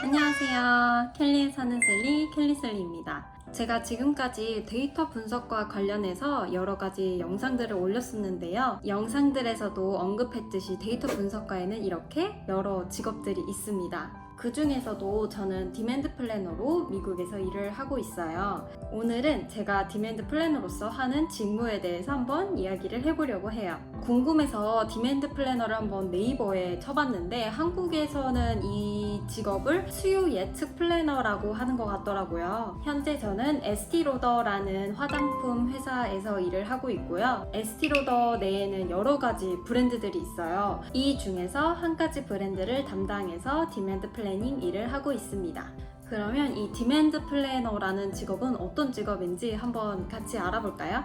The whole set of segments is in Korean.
안녕하세요. 켈리에 사는 셀리, 켈리셀리입니다. 제가 지금까지 데이터 분석과 관련해서 여러 가지 영상들을 올렸었는데요. 영상들에서도 언급했듯이 데이터 분석과에는 이렇게 여러 직업들이 있습니다. 그 중에서도 저는 디맨드 플래너로 미국에서 일을 하고 있어요. 오늘은 제가 디맨드 플래너로서 하는 직무에 대해서 한번 이야기를 해보려고 해요. 궁금해서 디맨드 플래너를 한번 네이버에 쳐봤는데 한국에서는 이 직업을 수요 예측 플래너라고 하는 것 같더라고요. 현재 저는 에스티로더라는 화장품 회사에서 일을 하고 있고요. 에스티로더 내에는 여러 가지 브랜드들이 있어요. 이 중에서 한 가지 브랜드를 담당해서 디맨드 플래 닝 일을 하고 있습니다. 그러면 이 디맨드 플래너라는 직업은 어떤 직업인지 한번 같이 알아볼까요?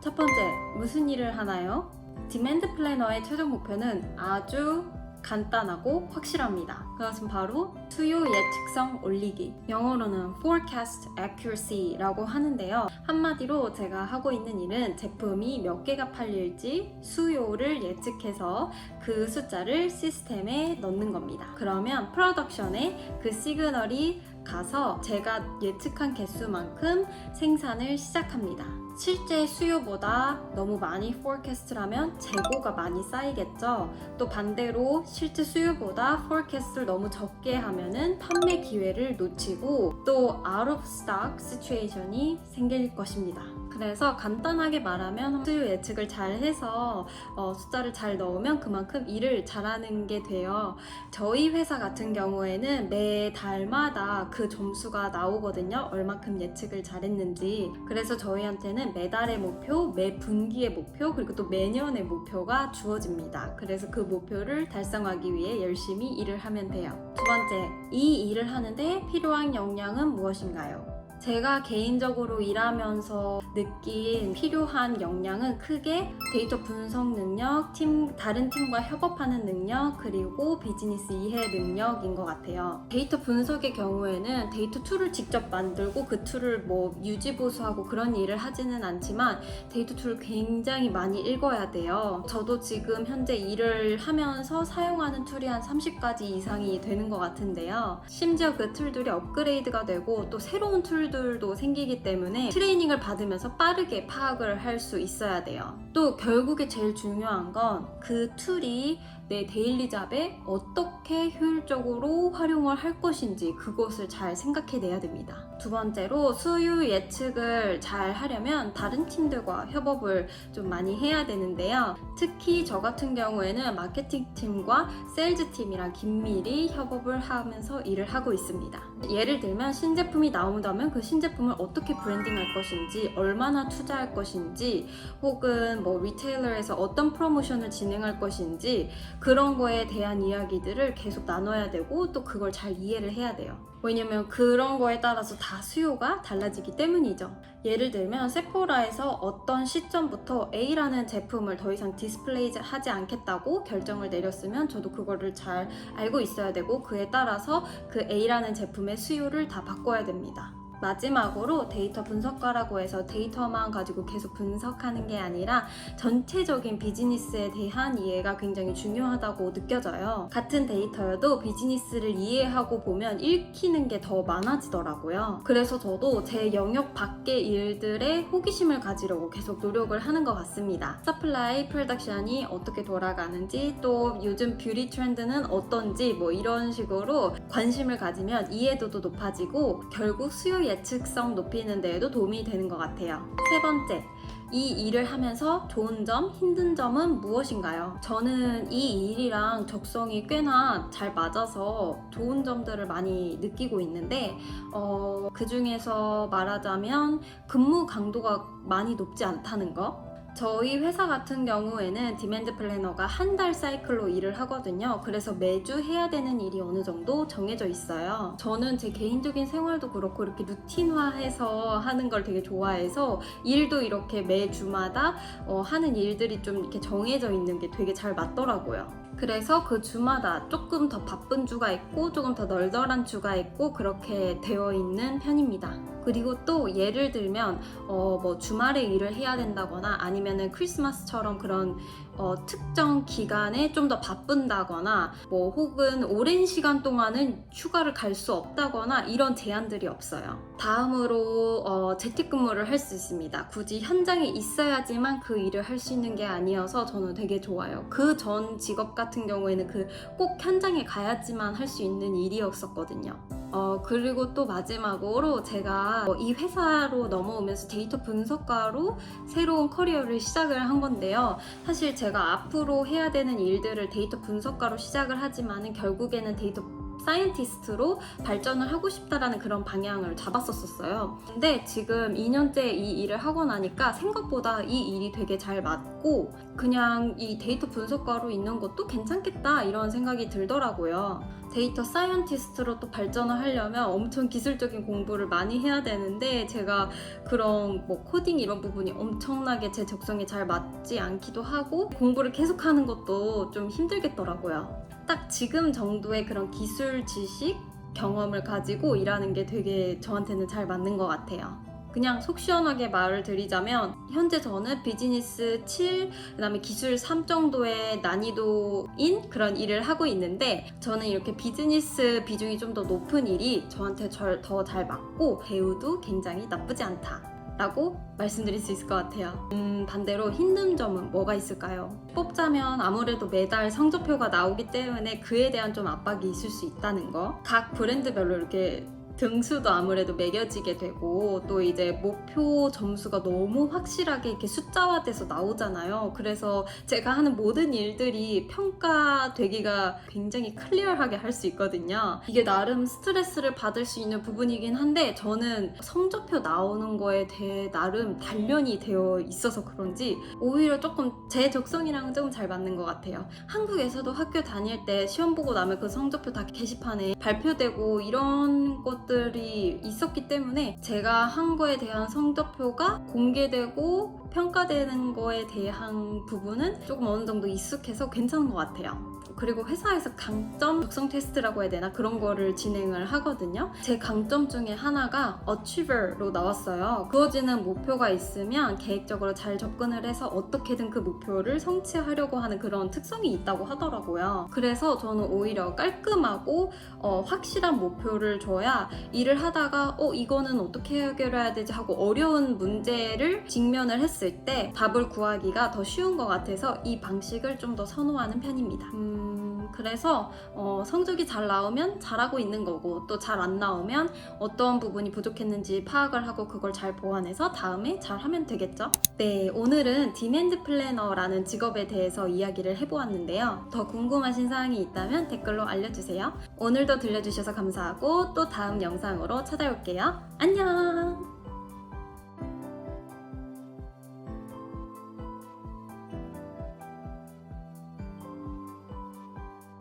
첫 번째, 무슨 일을 하나요? 디맨드 플래너의 최종 목표는 아주 간단하고 확실합니다. 그것은 바로 수요 예측성 올리기. 영어로는 forecast accuracy라고 하는데요. 한마디로 제가 하고 있는 일은 제품이 몇 개가 팔릴지 수요를 예측해서 그 숫자를 시스템에 넣는 겁니다. 그러면 프로덕션에 그 시그널이 가서 제가 예측한 개수만큼 생산을 시작합니다. 실제 수요보다 너무 많이 forecast라면 재고가 많이 쌓이겠죠. 또 반대로 실제 수요보다 forecast를 너무 적게 하면은 판매 기회를 놓치고 또 out of stock situation이 생길 것입니다. 그래서 간단하게 말하면 수요 예측을 잘 해서 어, 숫자를 잘 넣으면 그만큼 일을 잘하는 게 돼요. 저희 회사 같은 경우에는 매 달마다 그 점수가 나오거든요. 얼마큼 예측을 잘했는지. 그래서 저희한테는 매달의 목표, 매 분기의 목표, 그리고 또 매년의 목표가 주어집니다. 그래서 그 목표를 달성하기 위해 열심히 일을 하면 돼요. 두 번째, 이 일을 하는데 필요한 역량은 무엇인가요? 제가 개인적으로 일하면서 느낀 필요한 역량은 크게 데이터 분석 능력, 팀, 다른 팀과 협업하는 능력, 그리고 비즈니스 이해 능력인 것 같아요. 데이터 분석의 경우에는 데이터 툴을 직접 만들고 그 툴을 뭐 유지보수하고 그런 일을 하지는 않지만 데이터 툴을 굉장히 많이 읽어야 돼요. 저도 지금 현재 일을 하면서 사용하는 툴이 한 30가지 이상이 되는 것 같은데요. 심지어 그 툴들이 업그레이드가 되고 또 새로운 툴들도 생기기 때문에 트레이닝을 받으면서 빠르게 파악을 할 수 있어야 돼요. 또 결국에 제일 중요한 건 그 툴이 내 데일리 잡에 어떻게 효율적으로 활용을 할 것인지 그것을 잘 생각해내야 됩니다. 두 번째로 수요 예측을 잘 하려면 다른 팀들과 협업을 좀 많이 해야 되는데요. 특히 저 같은 경우에는 마케팅 팀과 세일즈 팀이랑 긴밀히 협업을 하면서 일을 하고 있습니다. 예를 들면 신제품이 나온다면 그 신제품을 어떻게 브랜딩할 것인지, 얼마나 투자할 것인지, 혹은 뭐 리테일러에서 어떤 프로모션을 진행할 것인지 그런 거에 대한 이야기들을 계속 나눠야 되고 또 그걸 잘 이해를 해야 돼요. 왜냐면 그런 거에 따라서 다 수요가 달라지기 때문이죠. 예를 들면 세포라에서 어떤 시점부터 A라는 제품을 더 이상 디스플레이 하지 않겠다고 결정을 내렸으면 저도 그거를 잘 알고 있어야 되고 그에 따라서 그 A라는 제품의 수요를 다 바꿔야 됩니다. 마지막으로 데이터 분석가라고 해서 데이터만 가지고 계속 분석하는 게 아니라 전체적인 비즈니스에 대한 이해가 굉장히 중요하다고 느껴져요. 같은 데이터여도 비즈니스를 이해하고 보면 읽히는 게 더 많아지더라고요. 그래서 저도 제 영역 밖의 일들에 호기심을 가지려고 계속 노력을 하는 것 같습니다. 서플라이 프로덕션이 어떻게 돌아가는지 또 요즘 뷰티 트렌드는 어떤지 뭐 이런 식으로 관심을 가지면 이해도도 높아지고 결국 수요 예측성 높이는 데에도 도움이 되는 것 같아요. 세 번째, 이 일을 하면서 좋은 점, 힘든 점은 무엇인가요? 저는 이 일이랑 적성이 꽤나 잘 맞아서 좋은 점들을 많이 느끼고 있는데, 어, 그 중에서 말하자면 근무 강도가 많이 높지 않다는 거? 저희 회사 같은 경우에는 디맨드 플래너가 한 달 사이클로 일을 하거든요. 그래서 매주 해야 되는 일이 어느 정도 정해져 있어요. 저는 제 개인적인 생활도 그렇고 이렇게 루틴화해서 하는 걸 되게 좋아해서 일도 이렇게 매주마다 어, 하는 일들이 좀 이렇게 정해져 있는 게 되게 잘 맞더라고요. 그래서 그 주마다 조금 더 바쁜 주가 있고 조금 더 널널한 주가 있고 그렇게 되어 있는 편입니다. 그리고 또 예를 들면 어, 뭐 주말에 일을 해야 된다거나 아니면은 크리스마스처럼 그런 어, 특정 기간에 좀 더 바쁜다거나 뭐 혹은 오랜 시간 동안은 휴가를 갈 수 없다거나 이런 제한들이 없어요. 다음으로 어, 재택근무를 할 수 있습니다. 굳이 현장에 있어야지만 그 일을 할 수 있는 게 아니어서 저는 되게 좋아요. 그 전 직업 같은 경우에는 그 꼭 현장에 가야지만 할 수 있는 일이었었거든요. 어, 그리고 또 마지막으로 제가 어, 이 회사로 넘어오면서 데이터 분석가로 새로운 커리어를 시작을 한 건데요. 사실 제가 앞으로 해야 되는 일들을 데이터 분석가로 시작을 하지만은 결국에는 데이터 사이언티스트로 발전을 하고 싶다라는 그런 방향을 잡았었어요. 근데 지금 2년째 이 일을 하고 나니까 생각보다 이 일이 되게 잘 맞고 그냥 이 데이터 분석가로 있는 것도 괜찮겠다 이런 생각이 들더라고요. 데이터 사이언티스트로 또 발전을 하려면 엄청 기술적인 공부를 많이 해야 되는데 제가 그런 뭐 코딩 이런 부분이 엄청나게 제 적성에 잘 맞지 않기도 하고 공부를 계속하는 것도 좀 힘들겠더라고요. 딱 지금 정도의 그런 기술 지식 경험을 가지고 일하는 게 되게 저한테는 잘 맞는 것 같아요. 그냥 속 시원하게 말을 드리자면 현재 저는 비즈니스 7, 그다음에 기술 3 정도의 난이도인 그런 일을 하고 있는데 저는 이렇게 비즈니스 비중이 좀 더 높은 일이 저한테 더 잘 맞고 배우도 굉장히 나쁘지 않다. 라고 말씀드릴 수 있을 것 같아요. 음, 반대로 힘든 점은 뭐가 있을까요? 뽑자면 아무래도 매달 성적표가 나오기 때문에 그에 대한 좀 압박이 있을 수 있다는 거. 각 브랜드별로 이렇게 등수도 아무래도 매겨지게 되고 또 이제 목표 점수가 너무 확실하게 이렇게 숫자화돼서 나오잖아요. 그래서 제가 하는 모든 일들이 평가되기가 굉장히 클리어하게 할 수 있거든요. 이게 나름 스트레스를 받을 수 있는 부분이긴 한데 저는 성적표 나오는 거에 대해 나름 단련이 되어 있어서 그런지 오히려 조금 제 적성이랑 조금 잘 맞는 것 같아요. 한국에서도 학교 다닐 때 시험 보고 나면 그 성적표 다 게시판에 발표되고 이런 것 들이 있었기 때문에 제가 한 거에 대한 성적표가 공개되고 평가되는 거에 대한 부분은 조금 어느 정도 익숙해서 괜찮은 것 같아요. 그리고 회사에서 강점 적성 테스트라고 해야 되나 그런 거를 진행을 하거든요. 제 강점 중에 하나가 achiever로 나왔어요. 그어지는 목표가 있으면 계획적으로 잘 접근을 해서 어떻게든 그 목표를 성취하려고 하는 그런 특성이 있다고 하더라고요. 그래서 저는 오히려 깔끔하고 어, 확실한 목표를 줘야 일을 하다가 어 이거는 어떻게 해결해야 되지 하고 어려운 문제를 직면을 했을 때 답을 구하기가 더 쉬운 것 같아서 이 방식을 좀 더 선호하는 편입니다. 음, 그래서 어, 성적이 잘 나오면 잘하고 있는 거고 또 잘 안 나오면 어떤 부분이 부족했는지 파악을 하고 그걸 잘 보완해서 다음에 잘 하면 되겠죠? 네, 오늘은 디맨드 플래너라는 직업에 대해서 이야기를 해보았는데요. 더 궁금하신 사항이 있다면 댓글로 알려주세요. 오늘도 들려주셔서 감사하고 또 다음 영상으로 찾아올게요. 안녕!